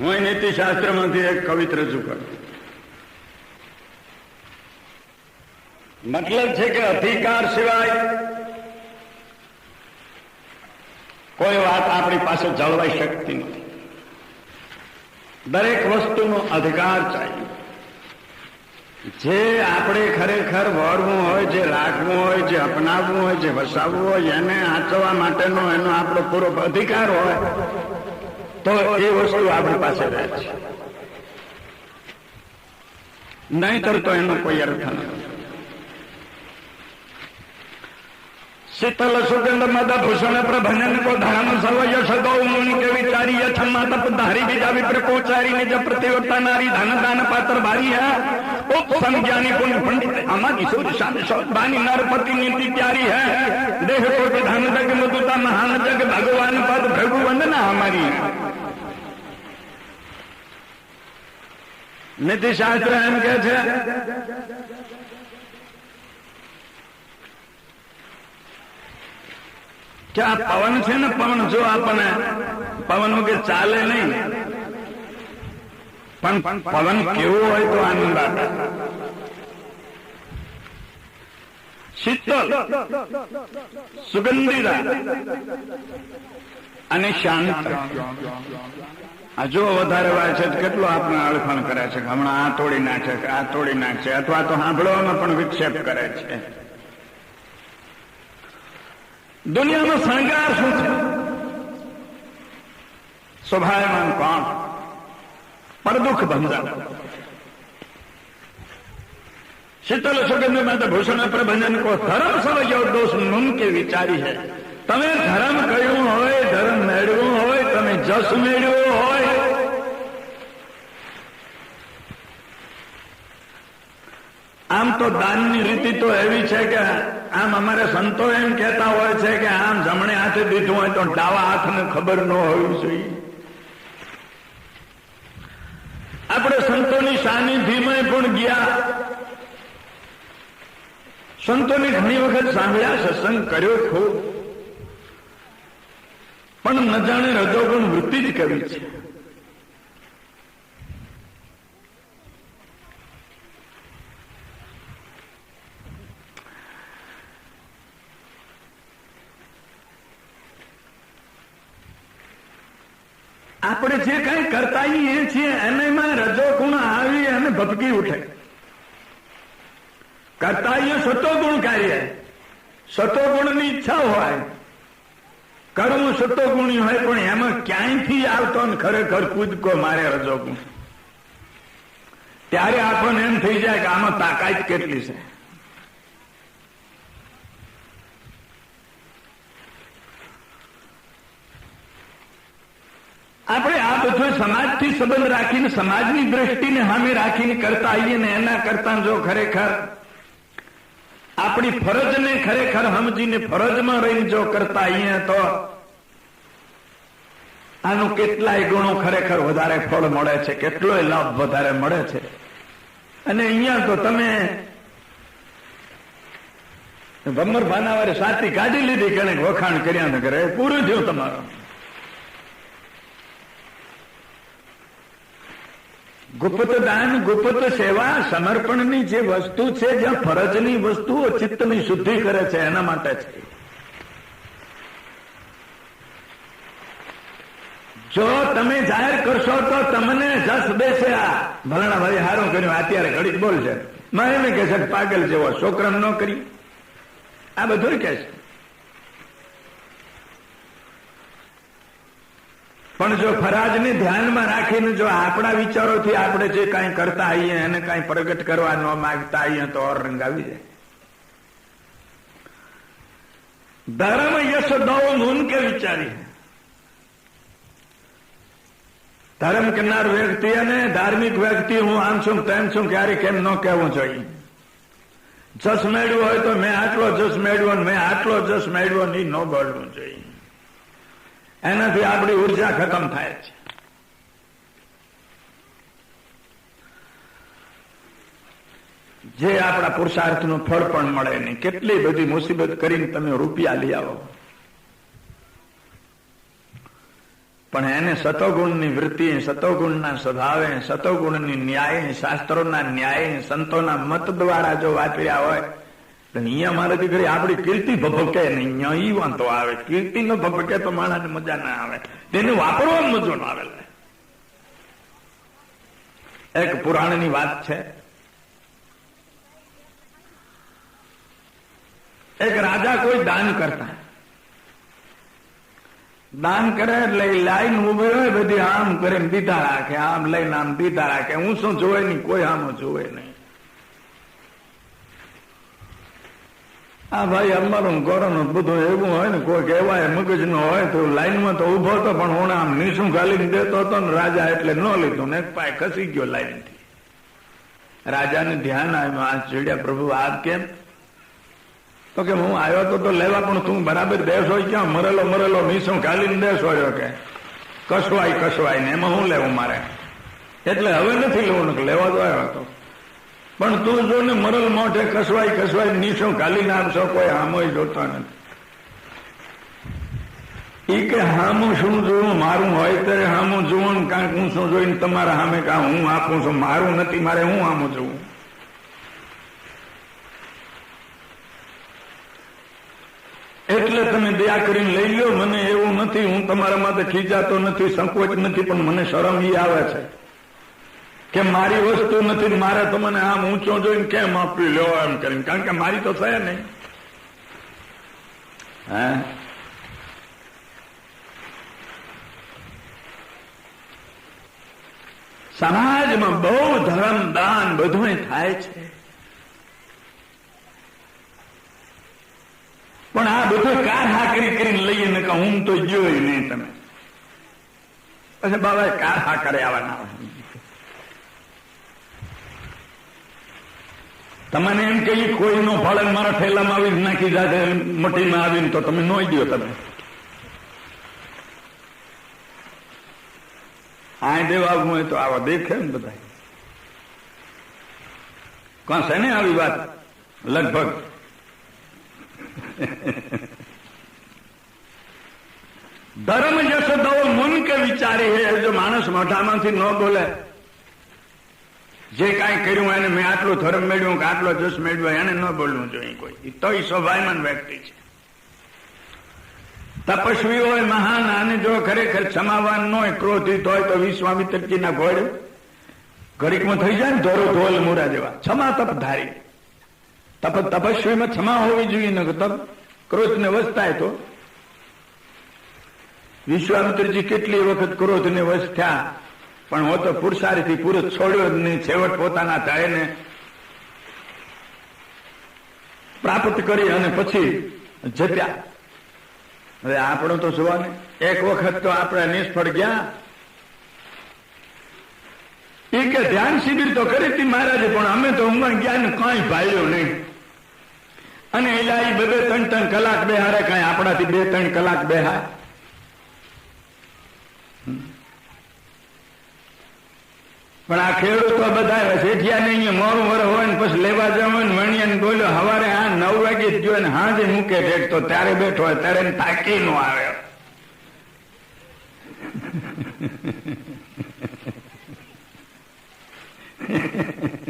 હું નીતિશાસ્ત્રમાંથી એક કવિત રજૂ કરું. મતલબ છે કે અધિકાર સિવાય કોઈ વાત આપણી પાસે જળવાઈ શકતી નથી. દરેક વસ્તુનો અધિકાર ચાહીએ. જે આપણે ખરેખર વળવું હોય, જે રાખવું હોય, જે અપનાવવું હોય, જે વસાવવું હોય, એને આચવા માટેનો એનો આપણો પૂરો અધિકાર હોય તો એ વસ્તુ આપણી પાસે રહે છે નહીતર તો એનો કોઈ અર્થ નથી शीतल सुगंध मद भूषण प्रभजन को धर्म सर्व यश गौ मुनि के विचारी यथमा तप धारी बीजा विप्र कोचारी निज प्रतिवर्ता नारी धन दान पात्र भारी है उप संज्ञानी पुण्य पंडित अमन ईश्वर शान बानी नरपति नीति प्यारी है देह को विधान जग मधुता महान जग भगवान નીતિ શાસ્ત્ર એમ કે છે કે આ પવન છે ને પવન જો આપણને પવન કે ચાલે નહીં પણ પવન કેવો હોય તો આનંદ આપે શીતલ સુગંધીરા અને શાંત આ જો વધારે વાય છે કેટલો આપણે અળખણ કરે છે હમણાં આ તોડી નાખે છે, આ તોડી નાખશે અથવા તો સાંભળવામાં પણ વિક્ષેપ કરે છે. દુનિયાનો શણગાર શું છે? સ્વભાવમાન કોણ? પરદુખ બંધન શીતલ સુગંધમાં ભૂષણ પ્રભંજન કો ધર્મ સમજો દોષનું કે વિચારી છે તમે ધર્મ કહ્યું હોય, ધર્મ મેળવું હોય, તમે જસ મેળવ્યો હોય આમ તો દાનની રીતિ તો એવી છે કે આમ અમારે સંતો એમ કહેતા હોય છે કે આમ જમણે હાથે દીધું હોય તો ડાવા હાથને ખબર ન હોવી જોઈએ. આપણે સંતોની સાનિધ્યમાં પણ ગયા. સંતોને ઘણી વખત સાંભળ્યા, સત્સંગ કર્યો ખૂબ. પણ ન જાણે પણ વૃત્તિ જ કરી છે આપણે જે કઈ કરતા એ છીએ એનામાં રજોગુણ આવી અને ભપકી ઉઠે કરતા એ સતોગુણ કાર્ય સતોગુણની ઈચ્છા હોય કરવું સતોગુણી હોય પણ એમાં ક્યાંયથી આવતો ને ખરેખર કૂદકો મારે રજોગુણ ત્યારે આપણને એમ થઈ જાય કે આમાં તાકાત કેટલી છે. આપણે આ બધો સમાજથી સંબંધ રાખીને, સમાજની દ્રષ્ટિને સામે રાખીને કરતા આવીએ ને એના કરતા જો ખરેખર આપણી ફરજને ખરેખર સમજીને ફરજમાં રહીને જો કરતા આવીએ તો આનું કેટલાય ગુણો ખરેખર વધારે ફળ મળે છે, કેટલોય લાભ વધારે મળે છે. અને અહીંયા તો તમે ભમર ભાનાવારે સાતી કાઢી લીધી કે વખાણ કર્યા ને કરે પૂરું થયું તમારું. ગુપ્ત દાન ગુપ્ત સેવા, સમર્પણની જે વસ્તુ છે, જ્યાં ફરજની વસ્તુઓ ચિત્તની શુદ્ધિ કરે છે, એના માટે છે. જો તમે જાહેર કરશો તો તમને જસ બેસે આ. ભલાણા ભાઈ હારો કર્યો, અત્યારે ઘડીક બોલશે માં એમ કે છે પાગલ જેવો છોકરા ન કરી. આ બધું કે છે. પણ જો ફરાજને ધ્યાનમાં રાખીને જો આપણા વિચારોથી આપણે જે કાંઈ કરતા આવીએ, એને કાંઈ પ્રગટ કરવા ન માગતા આવીએ, તો ઓર રંગ આવી જાય. ધર્મ યશ દો મૂન કે વિચારી? ધર્મ કરનાર વ્યક્તિ અને ધાર્મિક વ્યક્તિ હું આમ છું તેમ છું, ક્યારે કેમ ન કહેવું જોઈએ. જસ મેળવ્યો હોય તો મેં આટલો જસ મેળવ્યો મેં આટલો જસ મેળવ્યો નહીં ન બોલવું જોઈએ. એનાથી આપણી ઊર્જા ખતમ થાય છે. જે આપણા પુરુષાર્થનું ફળ પણ મળે નહીં. કેટલી બધી મુસીબત કરીને તમે રૂપિયા લઈ આવો. પણ એને સતોગુણની વૃત્તિ, સતોગુણના સ્વભાવે, સતોગુણની ન્યાય, શાસ્ત્રોના ન્યાય, સંતોના મત દ્વારા જો વાપર્યા હોય, તો અહીંયા મારે દીકરી આપણી કીર્તિ ભભકે નહીં અહીંયા ઈ વાંધો આવે. કીર્તિ નો ભભકે તો માણસ મજા ના આવે. તેને વાપરવા મજો ના આવે એક પુરાણની વાત છે. એક રાજા કોઈ દાન કરતા. દાન કરે એટલે લાઈન ઊભી હોય બધી આમ કરે દીધા રાખે, આમ લઈને આમ દીધા રાખે. હું શું જોવે નહીં, કોઈ આમ જોવે નહીં. આ ભાઈ અમારું કોરોનું બધું એવું હોય ને, કોઈ કહેવાય મગજ નો હોય, તો લાઈનમાં તો ઊભો હતો, પણ હું આમ નીસું ગાલીને દેતો હતો ને, રાજા એટલે ન લીધું. ને પાય ખસી ગયો લાઈનથી. રાજાને ધ્યાન આવ્યું આ ચીડ્યા પ્રભુ, આ કેમ તો કે હું આવ્યો તો તો લેવા પણ તું બરાબર દેશ હોય ક્યાં? મરેલો મરેલો, મીસું ગાલીને દેશ હોય કે. કસવાય કસવાય ને એમાં હું લેવું મારે? એટલે હવે નથી લેવું લેવા તો આવ્યો હતો પણ તું જો ને મરલ મોઢે કસવાય કસવાય નીચો ગાલીને આપશો કોઈ હામો જોતો નથી. એ કે હામું શું જોવું મારું હોય ત્યારે હામું જોવું કાંઈક હું શું જોઈને તમારા સામે કાં હું આપું છું? મારું નથી, મારે હું હામું જોવું? એટલે તમે દયા કરીને લઈ લો મને એવું નથી. હું તમારા માટે ખીજાતો નથી, સંકોચ નથી, પણ મને શરમ ઈ આવે છે કે મારી વસ્તુ નથી, મારે તો મને આમ ઊંચો જોઈને કેમ આપી લો એમ કરીને. કારણ કે મારી તો થયા નહીં. હા? સમાજમાં બહુ ધર્મ દાન બધું થાય છે. પણ આ બધું કાર હા કરી કરીને લઈએ ને કે હું તો જોઈ નહીં તમે. પછી બાબા કાર હા કરે આવવાના તમને એમ કહીએ કોઈનો ફળ મારા થેલામાં આવી નાખી જાય મટીમાં આવીને તો તમે નો દો તમે. આ દેવા હોય તો આવા દેખે ને બધા કોણ છે ને આવી વાત? લગભગ ધર્મ જશો દો મન કે વિચારી હે જો માણસ મોઢામાંથી ન બોલે. જે કાંઈ કર્યું એને મેં આટલો ધર્મ મેળવ્યો, કે આટલો જસ મેળવ્યો એને ન બોલવું જોઈએ કોઈ. તો એ સ્વભાવમાન વ્યક્તિ છે. તપસ્વી હોય, મહાન, આને જો ખરેખર ક્ષમાવાન ન હોય ક્રોધિત હોય તો વિશ્વામિત્રજીના ઘોડ. ઘડીકમાં થઈ જાય ને ધોરો ધોલ મોરા જેવા. ક્ષમા તપ ધારી તપ, તપસ્વીમાં ક્ષમા હોવી જોઈએ ને તપ ક્રોધને વશ થાય તો. વિશ્વામિત્રજી કેટલી વખત ક્રોધને વશ થયા પણ હું તો પુરુષારીથી પુરુષ છોડ્યો જ નહીં, છેવટ પોતાના ધૈર્યને પ્રાપ્ત કરી અને પછી જપ્યા હવે આપણો તો જોવા એક વખત તો આપણે નિષ્ફળ ગયા. એ કે ધ્યાન શિબિર તો કરી હતી મહારાજે, પણ અમે તો ઊંઘણ ગયા ને કઈ ભાઈઓ નહીં. અને એલા એ બે બે ત્રણ ત્રણ કલાક બે હારે કઈ આપણાથી બે ત્રણ કલાક બેહાય પણ આ ખેડૂતો બધા શેઠિયા અહીંયા મોરું વર હોય ને પછી લેવા જવું ને વણિયા બોલ્યો હવારે આ નવ વાગે જ ને હાજે મૂકે ઠેક તો ત્યારે બેઠો હોય, ત્યારે તાકી નો આવે.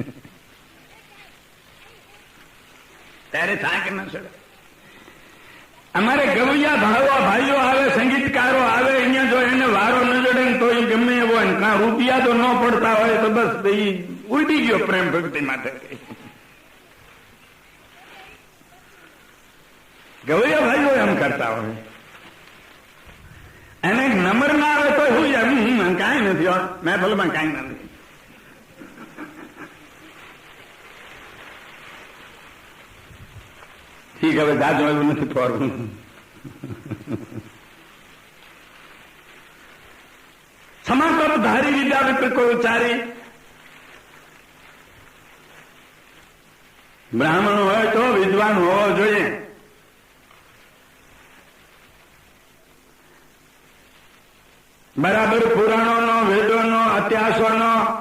ત્યારે થાક ન ચડે અમારે ગવૈયા ભાવવા ભાઈઓ આવે, સંગીતકારો આવે, અહીંયા જો એને વારો ન જડે તો એ ગમે એવો ના રૂપિયા તો ન પડતા હોય તો બસ એ ઉડી ગયો પ્રેમ ભક્તિ માટે ગવૈયા ભાઈઓ એમ કરતા હોય. એને નંબર ના આવે તો હું એમ કાંઈ નથી મહેફલમાં કાંઈ નથી. ઠીક, હવે દાદ એવું નથી ફોરવું સમાચાર ધારી વિદ્યા કોઈ વિચારી. બ્રાહ્મણ હોય તો વિદ્વાન હોવો જોઈએ. બરાબર પુરાણોનો, વેદોનો, અત્યાસોનો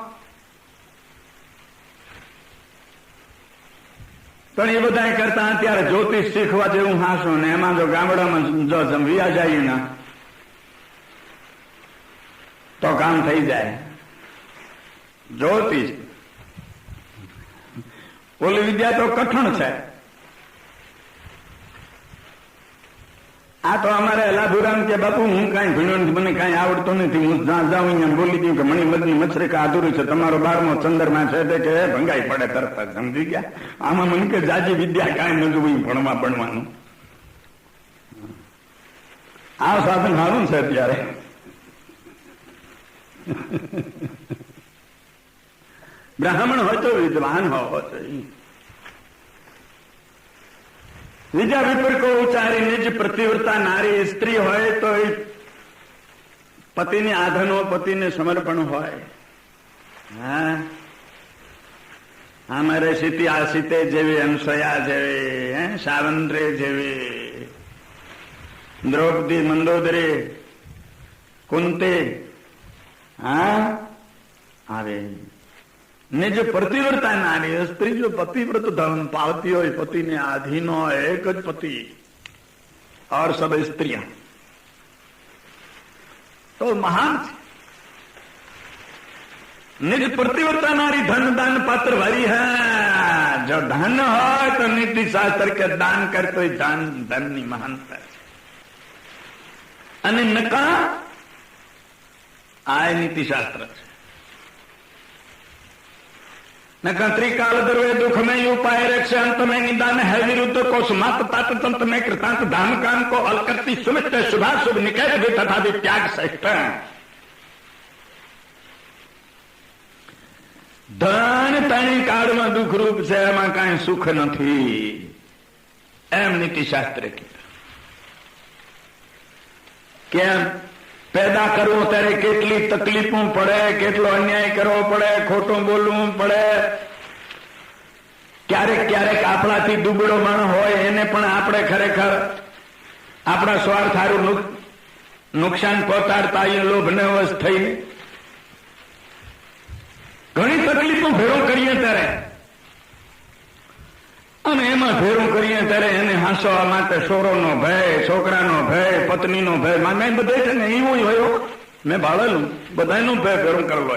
પણ એ બધા કરતા અત્યારે જ્યોતિષ શીખવા જેવું હાસું ને એમાં જો ગામડામાં જો વિયા જઈએ ને, તો કામ થઈ જાય. જ્યોતિષ. ઓલી વિદ્યા તો કઠણ છે. આ તો અમારે લાભુરામ કે બાપુ, હું કાંઈ ભણ્યો મને કાંઈ આવડતું નથી. હું જ્યાં જાઉં અહીંયા બોલી દઉં કે મણી મદની મચ્છરિકા અધૂરી છે. તમારો બારમો ચંદ્રમાં છે તે કે ભંગાઈ પડે તરત સમજી ગયા? આમાં મને કે, જાજી વિદ્યા કાંઈ ન ભણવા ભણવાનું આ સાધન સારું છે અત્યારે. બ્રાહ્મણ હોય તો વિદ્વાન હોવો જોઈએ. બીજા વિપરીત ઉચ્ચારીને નિજ પ્રતિવ્રતા નારી સ્ત્રી હોય તો એ પતિને આધનો, પતિને સમર્પણ હોય. હા? અમારે સીતી, આ સીતે જેવી, અનસયા જેવી, હે? સાવંત્રે જેવી. દ્રૌપદી, મંદોદરી, કુંતે, હા? આવે. ને જે પ્રતિવ્રતા નારી સ્ત્રી જો પતિવ્રત ધન પાવતી હોય પતિને આધીન હોય એક જ પતિ और सब स्त्रियां તો મહાન છે નિજ પ્રતિવ્રતા નારી ધન દાન પાત્ર વારી હૈ જો ધન હોય તો નીતિ શાસ્ત્ર કે દાન કરતો દાન ધન ની મહાનતા છે અને નકા આ નીતિ શાસ્ત્ર છે ત્રિકાલદર્વે દુઃખમય ઉપાય રક્ષે અંતમે નિદાન હે વિરુદ્ધ કોષ માત તાત તંતમે કૃતાંત ધામ કામ કો અલકર્તિ સુમિત શુભા શુભ નિકેત ભી તથા ભી ત્યાગ સહિત ધન તણી કાળમાં દુઃખરૂપ છે એમાં કાંઈ સુખ નથી એમ નીતિશાસ્ત્ર કીધું કેમ પેદા કરવો ત્યારે કેટલી તકલીફો પડે, કેટલો અન્યાય કરવો પડે, ખોટું બોલવું પડે. ક્યારેક ક્યારેક આપણાથી દુબળો માણ હોય, એને પણ આપણે ખરેખર આપણા સ્વાર્થ સારું નુકસાન પહોંચાડતા એ લોભને વશ થઈને ઘણી તકલીફો ભેરો કરીએ ત્યારે. અને એમાં ભેરું કરીએ ત્યારે એને હાંસવા માટે સોરોનો ભય, છોકરાનો ભય પત્નીનો ભય. મામે બધે છે ને એવું હોય. મેં ભાળેલું. બધાનું ભય ભેરું કરવો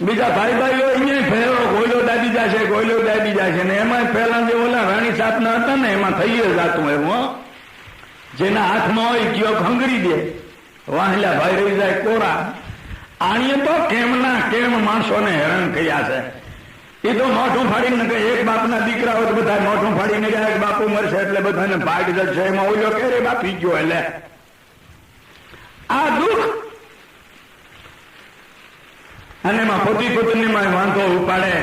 બીજા ભાઈ ભાઈઓ અહીંયા ફેરો ગોયલો દાબી જશે, ગોયલો દાબી જશે. ને એમાં પહેલા જે ઓલા રાણી સાપના હતા ને, એમાં થઈ જતું એવું જેના હાથમાં હોય કયો ખંગરી દે. વાહલા ભાઈ રહી જાય કોરા. આણીએ તો કેમના કેમ માણસોને હેરાન કર્યા છે. એ તો મોઢું ફાડીને કે એક બાપના દીકરા હોય બધા મોઢું ફાડીને ગયા. એક બાપુ મરશે એટલે બધાને ભાગ જશે એમાં ઓલો કે રે બાપી ગયો એટલે આ દુઃખ અને એમાં પોતી પોતાની વાંધો ઉપાડે.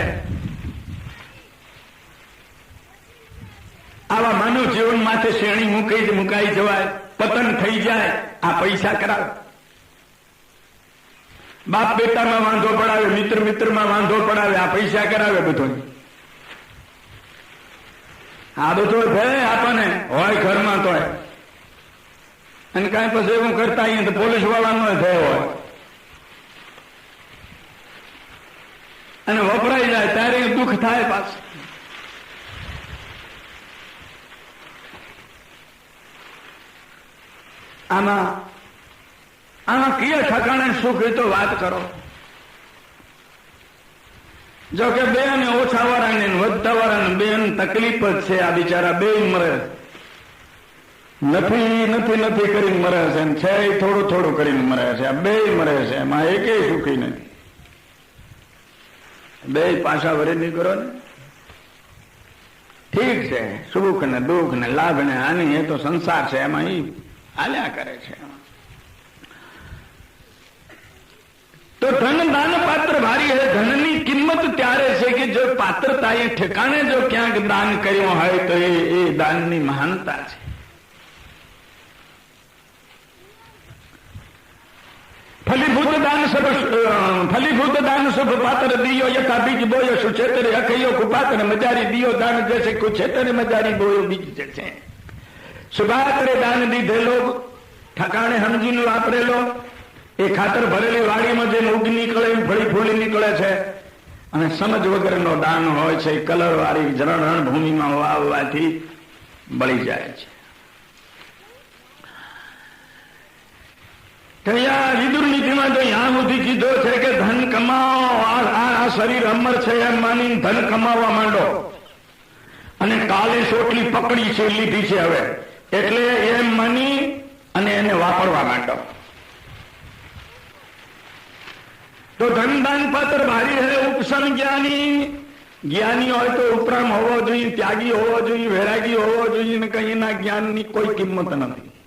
આવા માનવ જીવન માથે શ્રેણી મૂકી મુકાઈ જવાય. પતન થઈ જાય. આ પૈસા કરાવે. બાપ બેટામાં વાંધો પડાવે, મિત્ર મિત્રમાં વાંધો પડાવે, આ પૈસા કરાવે બધો આ બધો ભય આપણને, હોય ઘરમાં તો અને કાંઈ પછી એવું કરતા અહીંયા તો પોલીસ વાળાનો ભય હોય. અને વપરાઈ જાય, ત્યારે દુઃખ થાય પાછું. આમાં આમાં કયા ઠકાણે સુખ એ વાત કરો. જો કે બે અને ઓછા વાળાને વધતા વાળાને બે તકલીફ જ છે. આ બિચારા બે મરે નથી નથી નથી કરીને મરે છે. છે થોડું થોડું કરીને મરે છે. આ બે મરે છે. એમાં એકે સુખી નથી. બે પાછા વરે નહીં કરો ને. ઠીક છે. સુખ ને દુઃખ ને લાભ ને હાનિ, એ તો સંસાર છે. એમાં એ હાલ્યા કરે છે. તો ધન દાન પાત્ર ભારી હે, ધનની કિંમત ત્યારે છે કે જો પાત્રતા એ ઠેકાણે જો ક્યાંક દાન કર્યું હોય તો એ એ દાનની મહાનતા છે. ફલીભૂત દાન સભ ફલીભૂત દાન સભ પાત્ર દિયો, યથા બીજ બોયો, સુછેતરે અખયો કુપાત્ર મજારી દિયો દાન જશે કુછેતરે મજારી બોયો બીજ જશે સુભાત્રે દાન દીધેલો, ઠકાણે સમજીને વાપરેલો એ ખાતર ભરેલી વાડીમાં જે ઉગ નીકળે ભળી ફૂલી નીકળે છે. અને સમજ વગરનો દાન હોય છે કલર વાળી જરણ ભૂમિમાં વાવવાથી બળી જાય છે. વિદુર નીતિમાં તો યા સુધી કીધો છે કે ધન કમાવો, આ શરીર અમર છે એમ માની ધન કમાવા માંડો. અને કાલે ચોટલી પકડી છે લીધી છે હવે. એટલે એમ માની અને એને વાપરવા માંડો. તો ધનદાન પાત્ર ભારી હે ઉપસન જ્ઞાની. જ્ઞાની હોય તો ઉપરામ હોવો જોઈએ, ત્યાગી હોવો જોઈએ, વૈરાગી હોવો જોઈએ ને કઈ એના જ્ઞાનની કોઈ કિંમત નથી.